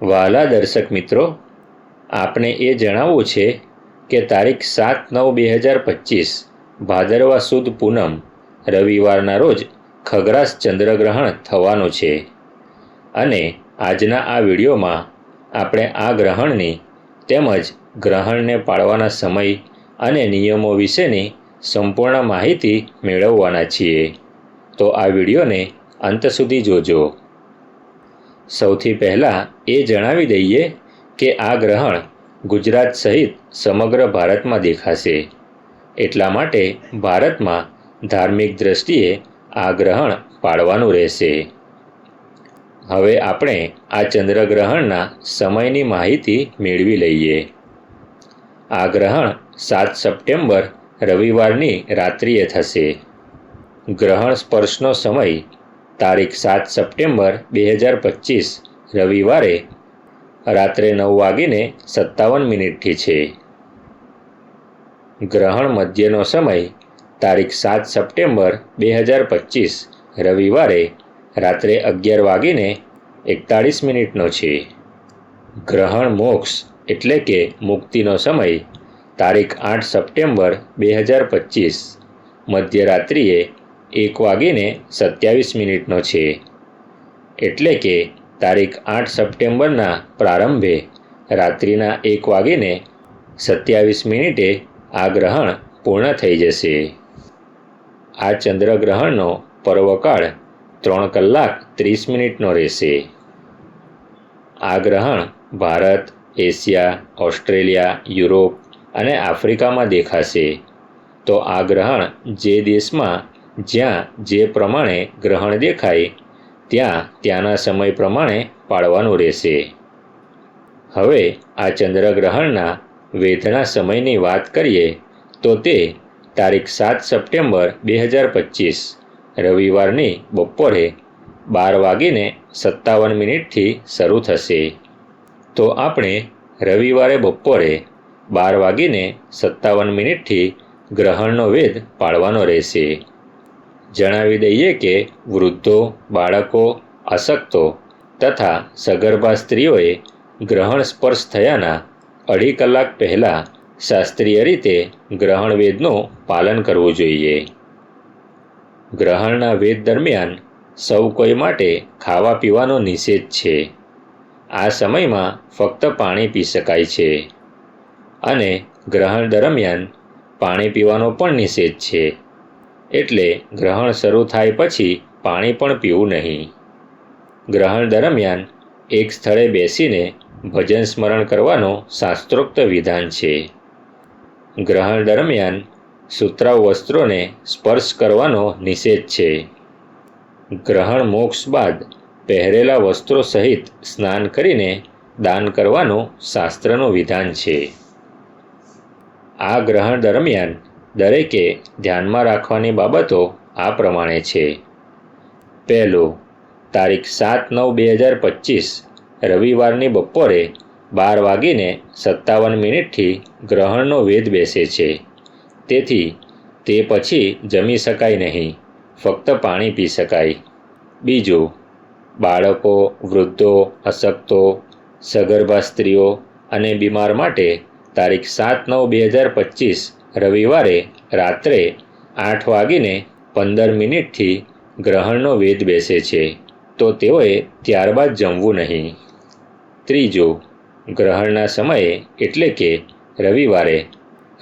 વહાલા દર્શક મિત્રો, આપને એ જણાવવું છે કે તારીખ સાત નવ બે હજાર પચીસ, ભાદરવા સુદ પૂનમ, રવિવારના રોજ ખગરાસ ચંદ્રગ્રહણ થવાનું છે. અને આજના આ વિડીયોમાં આપણે આ ગ્રહણની તેમજ ગ્રહણને પાળવાના સમય અને નિયમો વિશેની સંપૂર્ણ માહિતી મેળવવાના છીએ. તો આ વિડીયોને અંત સુધી જોજો. સૌથી પહેલાં એ જણાવી દઈએ કે આ ગ્રહણ ગુજરાત સહિત સમગ્ર ભારતમાં દેખાશે. એટલા માટે ભારતમાં ધાર્મિક દ્રષ્ટિએ આ ગ્રહણ પાળવાનું રહેશે. હવે આપણે આ ચંદ્રગ્રહણના સમયની માહિતી મેળવી લઈએ. આ ગ્રહણ સાત સપ્ટેમ્બર રવિવારની રાત્રિએ થશે. ગ્રહણ સ્પર્શનો સમય તારીખ સાત સપ્ટેમ્બર બે હજાર પચીસ, રવિવારે રાત્રે નવ વાગીને સત્તાવન મિનિટથી છે. ગ્રહણ મધ્યનો સમય તારીખ સાત સપ્ટેમ્બર બે હજાર પચીસ, રવિવારે રાત્રે અગિયાર વાગીને એકતાળીસ મિનિટનો છે. ગ્રહણ મોક્ષ એટલે કે મુક્તિનો સમય તારીખ આઠ સપ્ટેમ્બર બે હજાર પચીસ, મધ્યરાત્રિએ એક વાગીને સત્યાવીસ મિનિટનો છે. એટલે કે તારીખ આઠ સપ્ટેમ્બરના પ્રારંભે રાત્રિના એક વાગીને સત્યાવીસ મિનિટે આ ગ્રહણ પૂર્ણ થઈ જશે. આ ચંદ્રગ્રહણનો પર્વકાળ ત્રણ કલાક ત્રીસ મિનિટનો રહેશે. આ ગ્રહણ ભારત, એશિયા, ઓસ્ટ્રેલિયા, યુરોપ અને આફ્રિકામાં દેખાશે. તો આ ગ્રહણ જે દેશમાં જ્યાં જે પ્રમાણે ગ્રહણ દેખાય, ત્યાં ત્યાંના સમય પ્રમાણે પાળવાનું રહેશે. હવે આ ચંદ્રગ્રહણના વેધના સમયની વાત કરીએ, તો તે તારીખ સાત સપ્ટેમ્બર બે હજાર પચીસ, રવિવારની બપોરે બાર વાગીને સત્તાવન મિનિટથી શરૂ થશે. તો આપણે રવિવારે બપોરે બાર વાગીને સત્તાવન મિનિટથી ગ્રહણનો વેધ પાળવાનો રહેશે. જણાવી દઈએ કે વૃદ્ધો, બાળકો અશક્તો તથા સગર્ભા સ્ત્રીઓએ ગ્રહણ સ્પર્શ થયાના અઢી કલાક પહેલાં શાસ્ત્રીય રીતે ગ્રહણ વેદનું પાલન કરવું જોઈએ. ગ્રહણના વેદ દરમિયાન સૌ કોઈ માટે ખાવા પીવાનો નિષેધ છે. આ સમયમાં ફક્ત પાણી પી શકાય છે અને ગ્રહણ દરમિયાન પાણી પીવાનો પણ નિષેધ છે. એટલે ગ્રહણ શરૂ થાય પછી પાણી પણ પીવું નહીં. ગ્રહણ દરમિયાન એક સ્થળે બેસીને ભજન સ્મરણ કરવાનો શાસ્ત્રોક્ત વિધાન છે. ગ્રહણ દરમિયાન સુતરાઉ વસ્ત્રોને સ્પર્શ કરવાનો નિષેધ છે. ગ્રહણ મોક્ષ બાદ પહેરેલા વસ્ત્રો સહિત સ્નાન કરીને દાન કરવાનું શાસ્ત્રનું વિધાન છે. આ ગ્રહણ દરમિયાન દરેકે ધ્યાનમાં રાખવાની બાબતો આ પ્રમાણે છે. પહેલું, તારીખ સાત નવ બે હજાર પચીસ, રવિવારની બપોરે બાર વાગીને સત્તાવન મિનિટથી ગ્રહણનો વેદ બેસે છે. તેથી, તે પછી જમી શકાય નહીં, ફક્ત પાણી પી શકાય. બીજું, બાળકો, વૃદ્ધો, અશક્તો, સગર્ભા સ્ત્રીઓ અને બીમાર માટે તારીખ સાત નવ બે હજાર પચીસ રવિવારે રાત્રે આઠ વાગીને પંદર મિનિટથી ગ્રહણનો વેદ બેસે છે. તો તેઓએ ત્યારબાદ જમવું નહીં. ત્રીજું, ગ્રહણના સમયે એટલે કે રવિવારે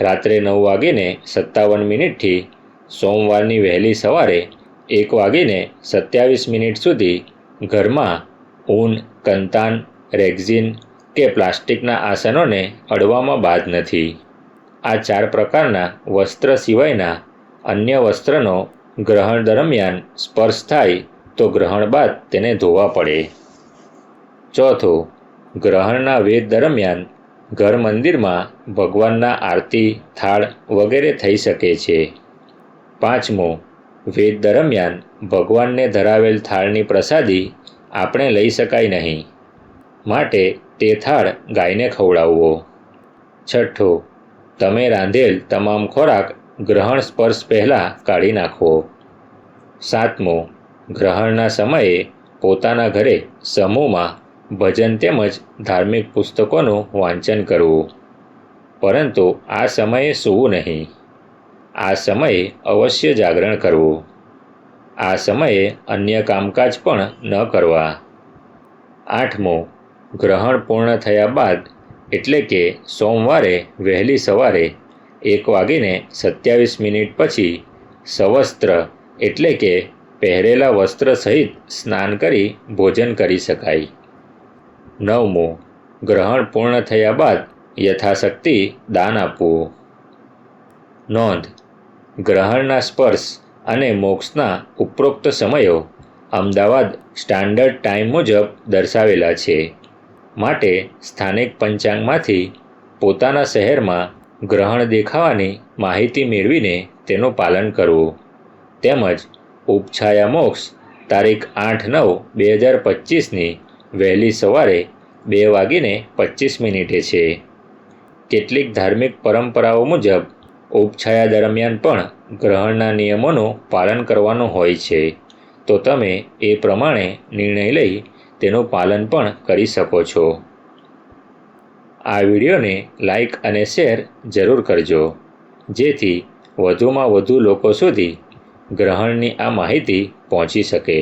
રાત્રે નવ વાગીને સત્તાવન મિનિટથી સોમવારની વહેલી સવારે એક વાગીને સત્યાવીસ મિનિટ સુધી ઘરમાં ઊન, કંતાન, રેક્ઝિન કે પ્લાસ્ટિકના આસનોને અડવામાં બાદ નથી. આ ચાર પ્રકારના વસ્ત્ર સિવાયના અન્ય વસ્ત્રનો ગ્રહણ દરમિયાન સ્પર્શ થાય તો ગ્રહણ બાદ તેને ધોવા પડે. ચોથું, ગ્રહણના વેદ દરમિયાન ઘર મંદિરમાં ભગવાનના આરતી, થાળ વગેરે થઈ શકે છે. પાંચમું, વેદ દરમિયાન ભગવાનને ધરાવેલ થાળની પ્રસાદી આપણે લઈ શકાય નહીં. માટે તે થાળ ગાયને ખવડાવવો. છઠ્ઠું તમે રાંધેલ તમામ ખોરાક ગ્રહણ સ્પર્શ પહેલાં કાઢી નાખવો સાતમું, ગ્રહણના સમયે પોતાના ઘરે સમૂહમાં ભજન તેમજ ધાર્મિક પુસ્તકોનું વાંચન કરવું. પરંતુ આ સમયે સૂવું નહીં. આ સમયે અવશ્ય જાગરણ કરવું. આ સમયે અન્ય કામકાજ પણ ન કરવા. આઠમું, ગ્રહણ પૂર્ણ થયા બાદ એટલે કે સોમવારે વહેલી સવારે એક વાગીને સત્યાવીસ મિનિટ પછી સવસ્ત્ર એટલે કે પહેરેલા વસ્ત્ર સહિત સ્નાન કરી ભોજન કરી શકાય. નવમું, ગ્રહણ પૂર્ણ થયા બાદ યથાશક્તિ દાન આપવું. નોંધ, ગ્રહણના સ્પર્શ અને મોક્ષના ઉપરોક્ત સમયો અમદાવાદ સ્ટાન્ડર્ડ ટાઈમ મુજબ દર્શાવેલા છે. માટે સ્થાનિક પંચાંગમાંથી પોતાના શહેરમાં ગ્રહણ દેખાવાની માહિતી મેળવીને તેનું પાલન કરવું. તેમજ ઉપછાયા મોક્ષ તારીખ આઠ નવ બે હજાર પચીસની વહેલી સવારે બે વાગીને પચીસ મિનિટે છે. કેટલીક ધાર્મિક પરંપરાઓ મુજબ, ઉપછાયા દરમિયાન પણ ગ્રહણના નિયમોનું પાલન કરવાનું હોય છે. તો તમે એ પ્રમાણે નિર્ણય લઈ તેનું પાલન પણ કરી શકો છો. આ વિડીયોને લાઈક અને શેર જરૂર કરજો. જેથી વધુમાં વધુ લોકો સુધી ગ્રહણની આ માહિતી પહોંચી શકે.